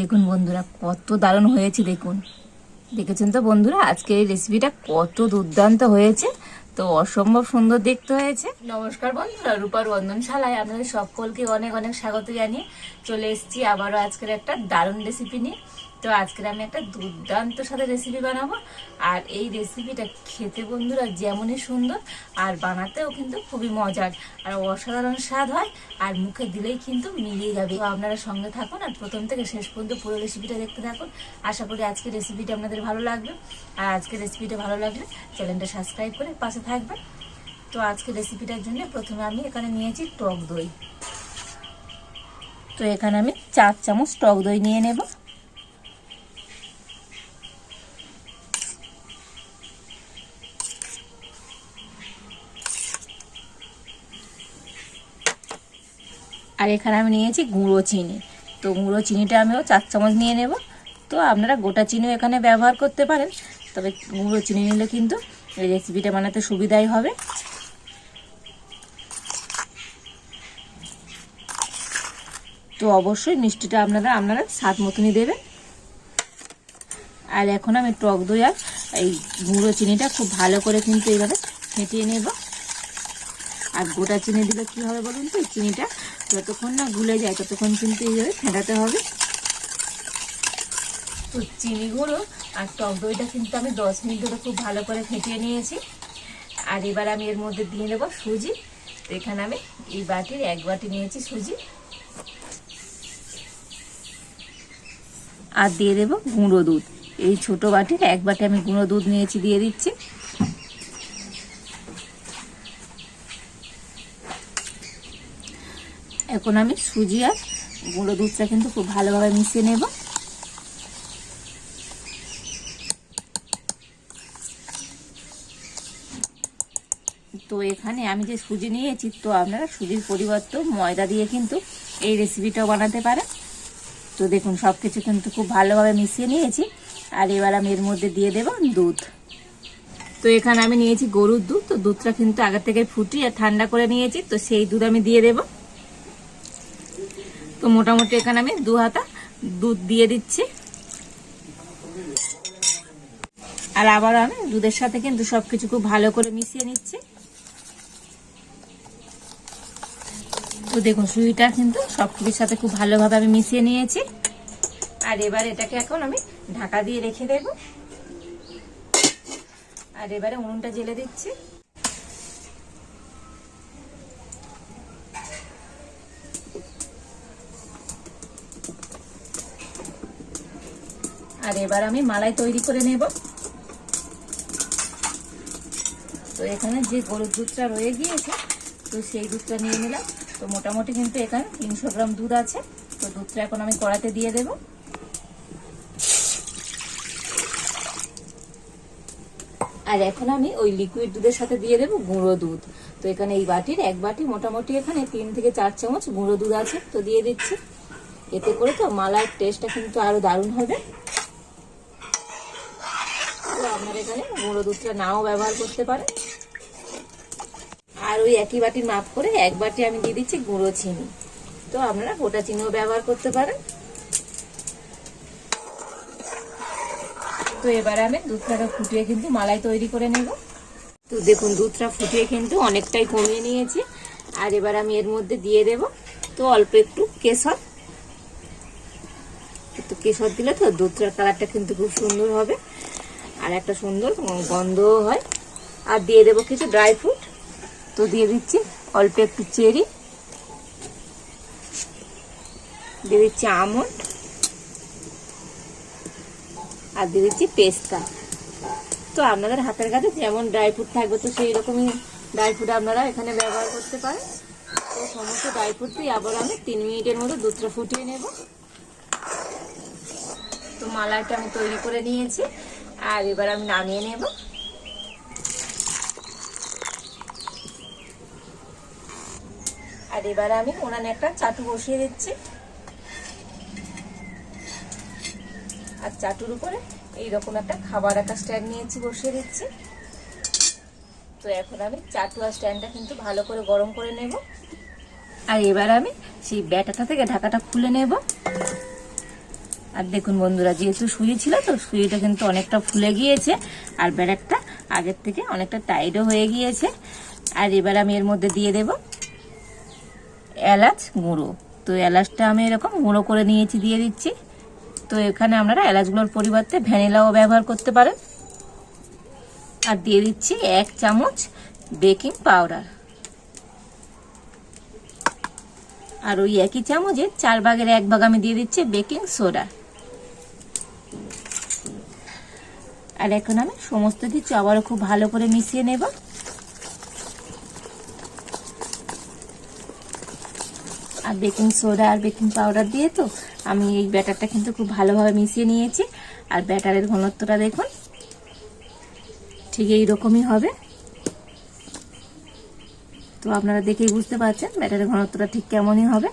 দেখুন বন্ধুরা, কত দারুণ হয়েছে দেখুন। দেখেছেন তো বন্ধুরা আজকে এই রেসিপিটা কত দুর্দান্ত হয়েছে। তো অসম্ভব সুন্দর দেখতে হয়েছে। নমস্কার বন্ধুরা, রূপার রন্ধনশালায় আপনাদের সকলকে অনেক অনেক স্বাগত জানিয়ে চলে এসেছি আবারও আজকের একটা দারুণ রেসিপি নিয়ে। তো আজকের আমি একটা দুর্দান্ত সাথে রেসিপি বানাবো। আর এই রেসিপিটা খেতে বন্ধুরা যেমনই সুন্দর, আর বানাতেও কিন্তু খুবই মজার। আর অসাধারণ স্বাদ হয়, আর মুখে দিলেই কিন্তু মিলিয়ে যাবে। আপনারা সঙ্গে থাকুন আর প্রথম থেকে শেষ পর্যন্ত পুরো রেসিপিটা দেখতে থাকুন। আশা করি আজকের রেসিপিটা আপনাদের ভালো লাগবে। আর আজকের রেসিপিটা ভালো লাগলে চ্যানেলটা সাবস্ক্রাইব করে পাশে থাকবেন তো আজকে রেসিপিটার জন্য প্রথমে আমি এখানে নিয়েছি টক দই। তো এখানে আমি চার চামচ টক দই নিয়ে নেব। আর এখানে আমি নিয়েছি গুঁড়ো চিনি। তো গুঁড়ো চিনিটা আমিও চার চামচ নিয়ে নেব। তো আপনারা গোটা চিনিও এখানে ব্যবহার করতে পারেন। তবে গুঁড়ো চিনি নিলে কিন্তু এই রেসিপিটা বানাতে সুবিধাই হবে। তো অবশ্যই মিষ্টিটা আপনারা আপনারা স্বাদ মতনই দেবেন। আর এখন আমি টক দই আর এই গুঁড়ো চিনিটা খুব ভালো করে কিন্তু এইভাবে ফেটিয়ে নেব। আর গোটা চিনি দিলে কী হবে বলুন তো? চিনিটা যতক্ষণ না গুলে যায় ততক্ষণ কিন্তু এইভাবে ফেটাতে হবে। তো চিনি গুঁড়ো আর টক দইটা কিন্তু আমি দশ মিনিট ধরে খুব ভালো করে ফেটিয়ে নিয়েছি। আর এবার আমি এর মধ্যে দিয়ে নেব সুজি। তো এখানে আমি এই বাটির এক বাটি নিয়েছি সুজি। আর দিয়ে দেবো গুঁড়ো দুধ। এই ছোট বাটির এক বাটি আমি গুঁড়ো দুধ নিয়েছি, দিয়ে দিচ্ছি। এখন আমি সুজি আর গুঁড়ো দুধটা কিন্তু খুব ভালোভাবে মিশিয়ে নেব। তো এখানে আমি যে সুজি নিয়েছি, তো আপনারা সুজির পরিবর্তে ময়দা দিয়ে কিন্তু এই রেসিপিটাও বানাতে পারেন। তো দেখুন সব কিছু কিন্তু খুব ভালোভাবে মিশিয়ে নিয়েছি। আর এবার আমি এর মধ্যে দিয়ে দেব দুধ। তো এখানে আমি নিয়েছি গরুর দুধ। তো দুধটা কিন্তু আগে থেকে ফুটিয়ে ঠান্ডা করে নিয়েছি। তো সেই দুধ আমি দিয়ে দেব। তো মোটামুটি এখানে আমি দু হাতা দুধ দিয়ে দিচ্ছি। আর আবার আমি দুধের সাথে কিন্তু সবকিছু খুব ভালো করে মিশিয়ে নিচ্ছি। তো দেখুন, সুইটা কিন্তু সব কিছুর সাথে খুব ভালোভাবে আমি মিশিয়ে নিয়েছি। আর এবার এটাকে এখন আমি ঢাকা দিয়ে রেখে দেব। আর এবারে উনুনটা জেলে দিচ্ছি। আর এবার আমি মালাই তৈরি করে নেব। তো এখানে যে গরুর দুধটা রয়ে গিয়েছে, তো সেই দুধটা নিয়ে নিলাম। তো মোটামুটি কিন্তু এখানে তিনশো গ্রাম দুধ আছে। তো দুধটা এখন আমি কড়াতে দিয়ে দেব। আর এখন আমি ওই লিকুইড দুধের সাথে দিয়ে দেব গুঁড়ো দুধ। তো এখানে এই বাটির এক বাটি মোটামুটি এখানে তিন থেকে চার চামচ গুঁড়ো দুধ আছে, তো দিয়ে দিচ্ছি। এতে করে তো মালার টেস্টটা কিন্তু আরও দারুণ হবে। তো আপনার এখানে গুঁড়ো দুধটা নাও ব্যবহার করতে পারেন। আর ওই একই বাটির মাপ করে এক বাটি আমি দিয়ে দিচ্ছি গুঁড়ো চিনি। তো আপনারা গোটা চিনিও ব্যবহার করতে পারেন। তো এবারে আমি দুধটা ফুটিয়ে কিন্তু মালাই তৈরি করে নেব। তো দেখুন, দুধটা ফুটিয়ে কিন্তু অনেকটাই কমিয়ে নিয়েছি। আর এবার আমি এর মধ্যে দিয়ে দেব। তো অল্প একটু কেশর। একটু কেশর দিলে তো দুধটার কালারটা কিন্তু খুব সুন্দর হবে। আর একটা সুন্দর গন্ধও হয়। আর দিয়ে দেবো কিছু ড্রাই ফ্রুট। তো দিয়ে দিচ্ছি অল্প একটু চেরি, দিয়ে দিচ্ছি আমন্ড, আর দিয়ে দিচ্ছি পেস্তা। তো আপনাদের হাতের কাছে যেমন ড্রাই ফ্রুট থাকবে, তো সেই রকমই ড্রাই ফ্রুট আপনারা এখানে ব্যবহার করতে পারেন। তো সমস্ত ড্রাই ফ্রুট দিয়ে আবার আমি তিন মিনিটের মধ্যে দুধটা ফুটিয়ে নেব। তো মালাইটা আমি তৈরি করে নিয়েছি, আর এবার আমি নামিয়ে নেব। আর এবার আমি ওনানে একটা চাটু বসিয়ে দিচ্ছি। আর চাটুর উপরে এইরকম একটা খাবার একটা স্ট্যান্ড নিয়েছি, বসিয়ে দিচ্ছি। তো এখন আমি চাটু আর স্ট্যান্ডটা কিন্তু ভালো করে গরম করে নেব। আর এবার আমি সেই ব্যাটাটা থেকে ঢাকাটা খুলে নেব। আর দেখুন বন্ধুরা, যেহেতু সুজি ছিল তো সুজিটা কিন্তু অনেকটা ফুলে গিয়েছে, আর ব্যাটারটা আগের থেকে অনেকটা টাইটও হয়ে গিয়েছে। আর এবার আমি এর মধ্যে দিয়ে দেব এলাচ গুঁড়ো। তো এলাচটা আমি এরকম গুঁড়ো করে নিয়েছি, দিয়ে দিচ্ছি। তো এখানে আপনারা এলাচগুলোর পরিবর্তে ভ্যানিলাও ব্যবহার করতে পারেন। আর দিয়ে দিচ্ছি এক চামচ বেকিং পাউডার। আর ওই একই চামচে চার ভাগের এক ভাগ আমি দিয়ে দিচ্ছি বেকিং সোডা। আর এখন আমি সমস্ত কিছু আবারও খুব ভালো করে মিশিয়ে নেব। আর বেকিং সোডা আর বেকিং পাউডার দিয়ে তো আমি এই ব্যাটারটা কিন্তু খুব ভালোভাবে মিশিয়ে নিয়েছি। আর ব্যাটারের ঘনত্বটা দেখুন, ঠিক এই রকমই হবে। তো আপনারা দেখেই বুঝতে পারছেন ব্যাটারের ঘনত্বটা ঠিক কেমনই হবে।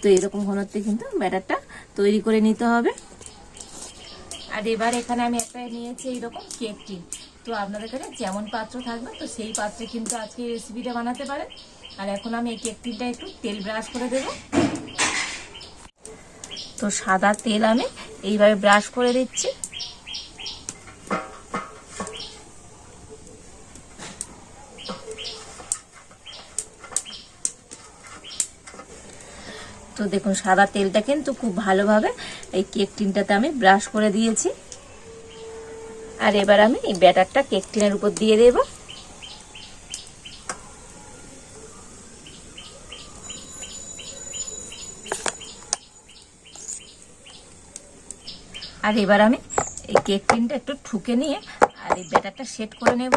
তো এরকম ঘনত্বে কিন্তু ব্যাটারটা তৈরি করে নিতে হবে। আর এবার এখানে আমি একটা নিয়েছি এইরকম কেক টিন। তো আপনাদের কাছে যেমন পাত্র থাকবে, তো সেই পাত্রে কিন্তু আজকে রেসিপিটা বানাতে পারেন। আর এখন আমি এই কেক টিনটা একটু তেল ব্রাশ করে দেব। তো সাদা তেল আমি এইভাবে ব্রাশ করে দিচ্ছি। তো দেখুন, সাদা তেলটা কিন্তু খুব ভালোভাবে এই কেক টিনটাতে আমি ব্রাশ করে দিয়েছি। আর এবার আমি এই ব্যাটারটা কেক টিনের উপর দিয়ে দেব। আর এবার আমি এই কেক টিনটা একটু ঠুকে নিয়ে আর এই ব্যাটারটা সেট করে নেব।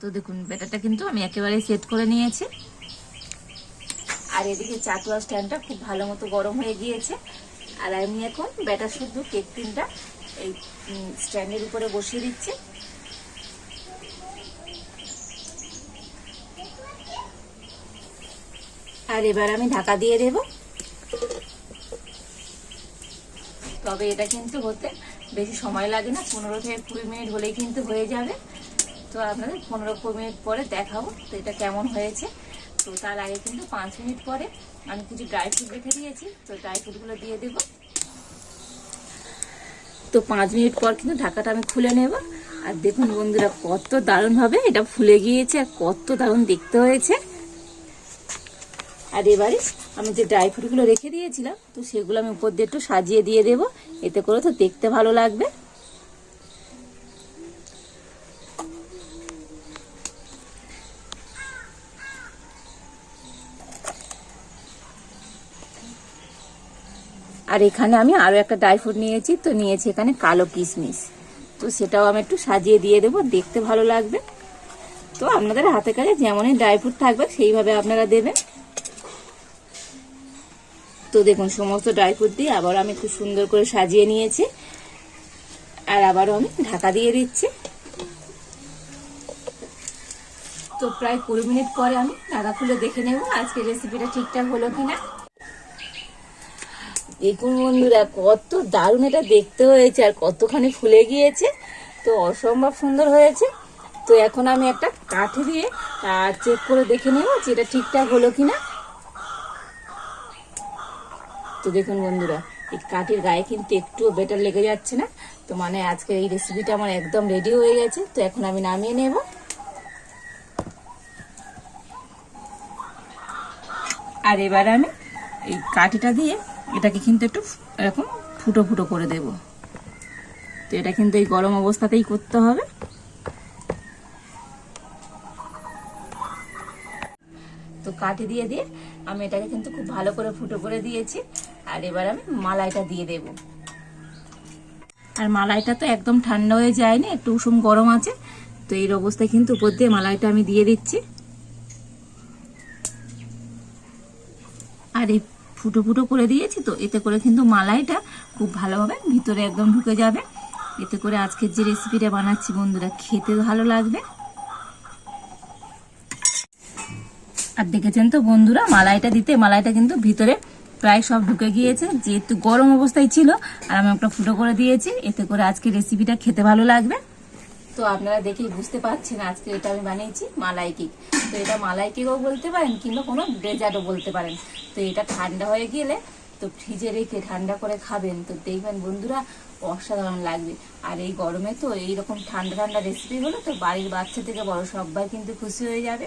তো দেখুন, ব্যাটারটা কিন্তু আমি একেবারে সেট করে নিয়েছি। আর এদিকে চাটুয়া স্ট্যান্ডটা খুব ভালো মতো গরম হয়ে গিয়েছে। আর আমি এখন ব্যাটার শুদ্ধ কেক টিনটা এই স্ট্যান্ডের উপরে বসিয়ে দিচ্ছি। আর এবার আমি ঢাকা দিয়ে দেব। তবে এটা কিন্তু হতে বেশি সময় লাগে না। পনেরো থেকে কুড়ি মিনিট হলেই কিন্তু হয়ে যাবে। তো আপনাদের পনেরো কুড়ি মিনিট পরে দেখাবো তো এটা কেমন হয়েছে। তো তার আগে কিন্তু পাঁচ মিনিট পরে আমি কিছু ড্রাই ফ্রুট রেখে দিয়েছি তো ড্রাই ফ্রুটগুলো দিয়ে দেব। তো পাঁচ মিনিট পর কিন্তু ঢাকাটা আমি খুলে নেব। আর দেখুন বন্ধুরা, কত দারুণভাবে এটা ফুলে গিয়েছে আর কত দারুণ দেখতে হয়েছে। আর এবারে আমি যে ড্রাই ফ্রুটগুলো রেখে দিয়েছিলাম, তো সেগুলো আমি উপর দিয়ে একটু সাজিয়ে দিয়ে দেবো। এতে করে তো দেখতে ভালো লাগবে। আর এখানে আমি আরও একটা ড্রাই ফ্রুট নিয়েছি, তো নিয়েছি এখানে কালো কিশমিশ। তো সেটাও আমি একটু সাজিয়ে দিয়ে দেবো, দেখতে ভালো লাগবে। তো আপনাদের হাতে কাছে যেমনই ড্রাই ফ্রুট থাকবে, সেইভাবে আপনারা দেবেন। তো দেখুন, সমস্ত ড্রাই ফ্রুট দিয়ে আবার আমি খুব সুন্দর করে সাজিয়ে নিয়েছি। আর আবারও আমি ঢাকা দিয়ে দিচ্ছি। তো প্রায় কুড়ি মিনিট পরে আমি ঢাকা খুলে দেখে নেব আজকে রেসিপিটা ঠিকঠাক হলো কিনা। দেখুন বন্ধুরা, কত দারুণ এটা দেখতে হয়েছে আর কতখানি ফুলে গিয়েছে। তো অসম্ভব সুন্দর হয়েছে। তো এখন আমি একটা কাঠি দিয়ে চেক করে দেখে নেব যে এটা ঠিকঠাক হলো কিনা। তো দেখুন বন্ধুরা, এই কাঠের গায়ে কিন্তু একটুও বেটার লেগে যাচ্ছে না। তো মানে আজকে এই রেসিপিটা আমার একদম রেডি হয়ে গেছে। তো এখন আমি নামিয়ে নেব। আর এবার আমি এই কাঠিটা দিয়ে এটাকে কিন্তু একটু এরকম ফুটো ফুটো করে দেব। তো এটা কিন্তু এই গরম অবস্থাতেই করতে হবে। তো কাঠি দিয়ে দিয়ে আমি এটাকে কিন্তু খুব ভালো করে ফুটো করে দিয়েছি। আর এবার আমি মালাইটা দিয়ে দেব। আর মালাইটা তো একদম ঠান্ডা হয়ে যায়নি, একটু উষুম গরম আছে, তো এই অবস্থায় কিন্তু উপর দিয়ে মালাইটা আমি দিয়ে দিচ্ছি। আর এই ফুটো ফুটো করে দিয়েছি তো, এতে করে কিন্তু মালাইটা খুব ভালোভাবে ভিতরে একদম ঢুকে যাবে। এতে করে আজকের যে রেসিপিটা বানাচ্ছি বন্ধুরা, খেতে ভালো লাগবে। আর দেখেছেন তো বন্ধুরা, মালাইটা দিতে, মালাইটা কিন্তু ভিতরে প্রায় সব ঢুকে গিয়েছে যেহেতু গরম অবস্থায় ছিল, আর আমি একটা ফুটো করে দিয়েছি। এতে করে আজকে রেসিপিটা খেতে ভালো লাগবে। তো আপনারা দেখেই বুঝতে পারছেন, আজকে এটা আমি বানিয়েছি মালাই কেক। তো এটা মালাই কেকও বলতে পারেন, কিংবা কোনো ডেজার্টও বলতে পারেন। তো এটা ঠান্ডা হয়ে গেলে তো ফ্রিজে রেখে ঠান্ডা করে খাবেন। তো দেখবেন বন্ধুরা, অসাধারণ লাগবে। আর এই গরমে তো এইরকম ঠান্ডা ঠান্ডা রেসিপি হলো তো বাড়ির বাচ্চা থেকে বড় সবাই কিন্তু খুশি হয়ে যাবে।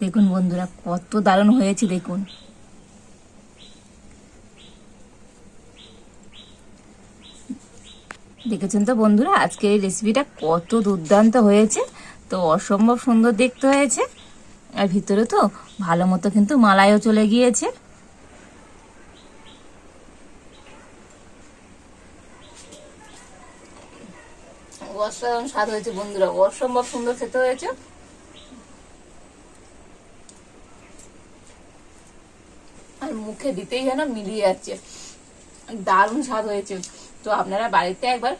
দেখুন বন্ধুরা, কত দারুণ হয়েছে দেখুন। দেখেছেন তো বন্ধুরা, আজকের এই রেসিপিটা কত দুর্দান্ত হয়েছে। তো অসম্ভব সুন্দর দেখতে হয়েছে। আর ভিতরে তো ভালো মতো কিন্তু মালাইও চলে গিয়েছে। অসাধারণ স্বাদ হয়েছে বন্ধুরা, অসম্ভব সুন্দর খেতে হয়েছে। মুখে দিতেই যেন মিলিয়ে যাচ্ছে। দারুণ স্বাদ হয়েছে। তো আপনারা বাড়িতে একবার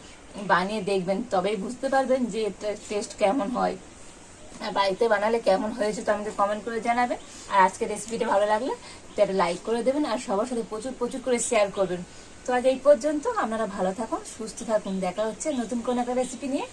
বানিয়ে দেখবেন, তবেই বুঝতে পারবেন যে এটা টেস্ট কেমন হয়। আর বাড়িতে বানালে কেমন হয়েছে তো আমাদের কমেন্ট করে জানাবেন। আর আজকের রেসিপিটা ভালো লাগলে তো লাইক করে দেবেন আর সবার সাথে প্রচুর প্রচুর করে শেয়ার করবেন। তো আজ এই পর্যন্ত, আপনারা ভালো থাকুন, সুস্থ থাকুন। দেখা হচ্ছে নতুন কোনো একটা রেসিপি নিয়ে।